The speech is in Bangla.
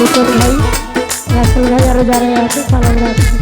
লুকন ভাই রাসেল ভাই আরও যারা আছে সালাম রাখছি